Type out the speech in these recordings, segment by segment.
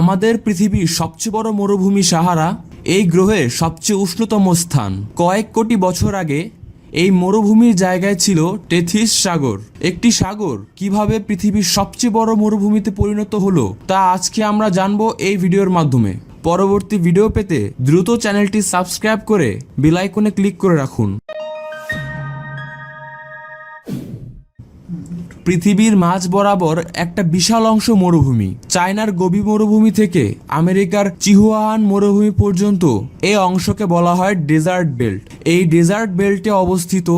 আমাদের পৃথিবীর সবচেয়ে বড় মরুভূমি সাহারা এই গ্রহের সবচেয়ে উষ্ণতম স্থান। কয়েক কোটি বছর আগে এই মরুভূমির জায়গায় ছিল টেথিস সাগর। একটি সাগর কীভাবে পৃথিবীর সবচেয়ে বড় মরুভূমিতে পরিণত হলো তা আজকে আমরা জানব এই ভিডিওর মাধ্যমে। পরবর্তী ভিডিও পেতে দ্রুত চ্যানেলটি সাবস্ক্রাইব করে বেল আইকনে ক্লিক করে রাখুন। পৃথিবীর মাঝ বরাবর একটা বিশাল অংশ মরুভূমি। চায়নার গবি মরুভূমি থেকে আমেরিকার চিহুয়ান মরুভূমি পর্যন্ত এই অংশকে বলা হয় ডেজার্ট বেল্ট। এই ডেজার্ট বেল্টে অবস্থিত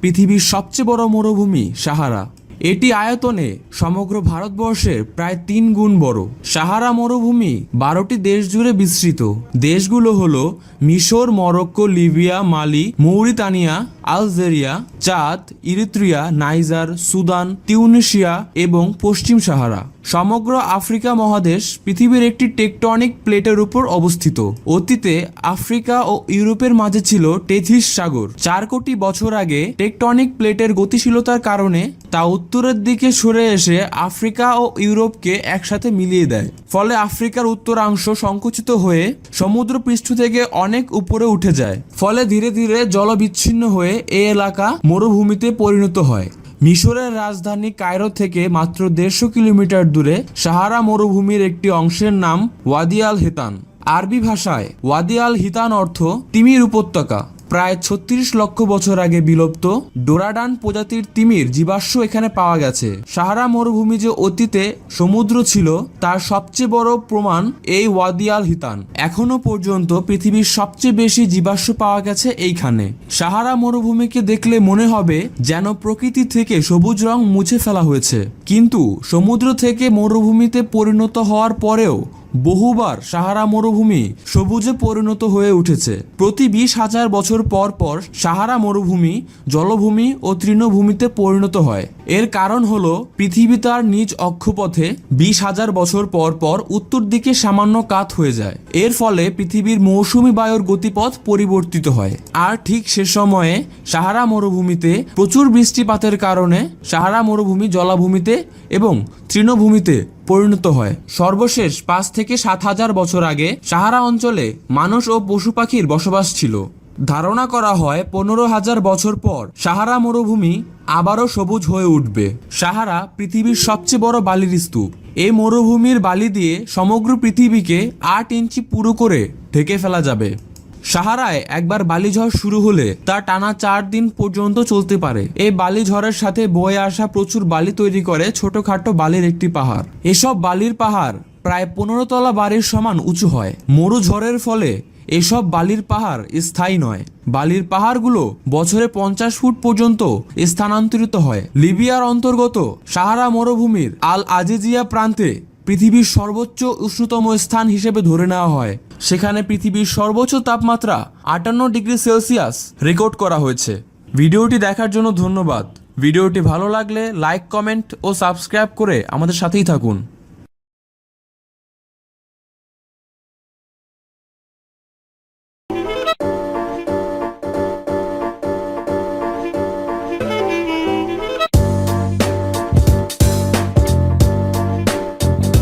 পৃথিবীর সবচেয়ে বড় মরুভূমি সাহারা। এটি আয়তনে সমগ্র ভারতবর্ষের প্রায় তিন গুণ বড়। সাহারা মরুভূমি বারোটি দেশ জুড়ে বিস্তৃত। দেশগুলো হল মিশর, Morocco, Libya, Mali, Mauritania, Algeria, Chad, Eritrea, Niger, Sudan Tunisia এবং পশ্চিম সাহারা। সমগ্র আফ্রিকা মহাদেশ পৃথিবীর একটি টেকটনিক প্লেটের উপর অবস্থিত। অতীতে আফ্রিকা ও ইউরোপের মাঝে ছিল টেথিস সাগর। চার কোটি বছর আগে টেকটনিক প্লেটের গতিশীলতার কারণে তা উত্তরের দিকে সরে এসে আফ্রিকা ও ইউরোপকে একসাথে মিলিয়ে দেয়। ফলে আফ্রিকার উত্তরাংশ সংকুচিত হয়ে সমুদ্র পৃষ্ঠ থেকে অনেক উপরে উঠে যায়। ফলে ধীরে ধীরে জলবিচ্ছিন্ন হয়ে এই এলাকা মরুভূমিতে পরিণত হয়। মিশরের রাজধানী কায়রো থেকে মাত্র দেড়শো কিলোমিটার দূরে সাহারা মরুভূমির একটি অংশের নাম ওয়াদিয়াল হেতান। আরবি ভাষায় ওয়াদিয়াল হিতান অর্থ তিমির উপত্যকা। প্রায় ছত্রিশ লক্ষ বছর আগে বিলুপ্ত ডোরাডান প্রজাতির তিমির জীবাশ্ম এখানে পাওয়া গেছে। সাহারা মরুভূমি যে অতীতে সমুদ্র ছিল, তার সবচেয়ে বড় প্রমাণ এই ওয়াদি আল হিতান। এখনও পর্যন্ত পৃথিবীর সবচেয়ে বেশি জীবাশ্ম পাওয়া গেছে এইখানে। সাহারা মরুভূমিকে দেখলে মনে হবে যেন প্রকৃতি থেকে সবুজ রং মুছে ফেলা হয়েছে। কিন্তু সমুদ্র থেকে মরুভূমিতে পরিণত হওয়ার পরেও বহুবার সাহারা মরুভূমি সবুজে পরিণত হয়ে উঠেছে। প্রতি বিশ হাজার বছর পর পর সাহারা মরুভূমি জলভূমি ও তৃণভূমিতে পরিণত হয়। এর কারণ হল পৃথিবী তার নিজ অক্ষপথে বিশ হাজার বছর পর পর উত্তর দিকে সামান্য কাত হয়ে যায়। এর ফলে পৃথিবীর মৌসুমী বায়ুর গতিপথ পরিবর্তিত হয়। আর ঠিক সে সময়ে সাহারা মরুভূমিতে প্রচুর বৃষ্টিপাতের কারণে সাহারা মরুভূমি জলাভূমিতে এবং তৃণভূমিতে পরিণত হয়। সর্বশেষ পাঁচ থেকে সাত হাজার বছর আগে সাহারা অঞ্চলে মানুষ ও পশু পাখির বসবাস ছিল। ধারণা করা হয় পনেরো হাজার বছর পর সাহারা মরুভূমি আবারও সবুজ হয়ে উঠবে। সাহারা পৃথিবীর সবচেয়ে বড় বালির স্তূপ। এই মরুভূমির বালি দিয়ে সমগ্র পৃথিবীকে আট ইঞ্চি পুরো করে ঢেকে ফেলা যাবে। সাহারায় একবার বালিঝড় শুরু হলে তা টানা চার দিন পর্যন্ত চলতে পারে। এই বালিঝড়ের সাথে বয়ে আসা প্রচুর বালি তৈরি করে ছোটখাটো বালির একটি পাহাড়। এসব বালির পাহাড় প্রায় পনেরো তলা বাড়ির সমান উঁচু হয়। মরু ঝড়ের ফলে এসব বালির পাহাড় স্থায়ী নয়। বালির পাহাড়গুলো বছরে পঞ্চাশ ফুট পর্যন্ত স্থানান্তরিত হয়। লিবিয়ার অন্তর্গত সাহারা মরুভূমির আল আজিজিয়া প্রান্তে পৃথিবীর সর্বোচ্চ উষ্ণতম স্থান হিসেবে ধরে নেওয়া হয়। সেখানে পৃথিবীর সর্বোচ্চ তাপমাত্রা আটান্ন ডিগ্রি সেলসিয়াস রেকর্ড করা হয়েছে। ভিডিওটি দেখার জন্য ধন্যবাদ। ভিডিওটি ভালো লাগলে লাইক, কমেন্ট ও সাবস্ক্রাইব করে আমাদের সাথেই থাকুন।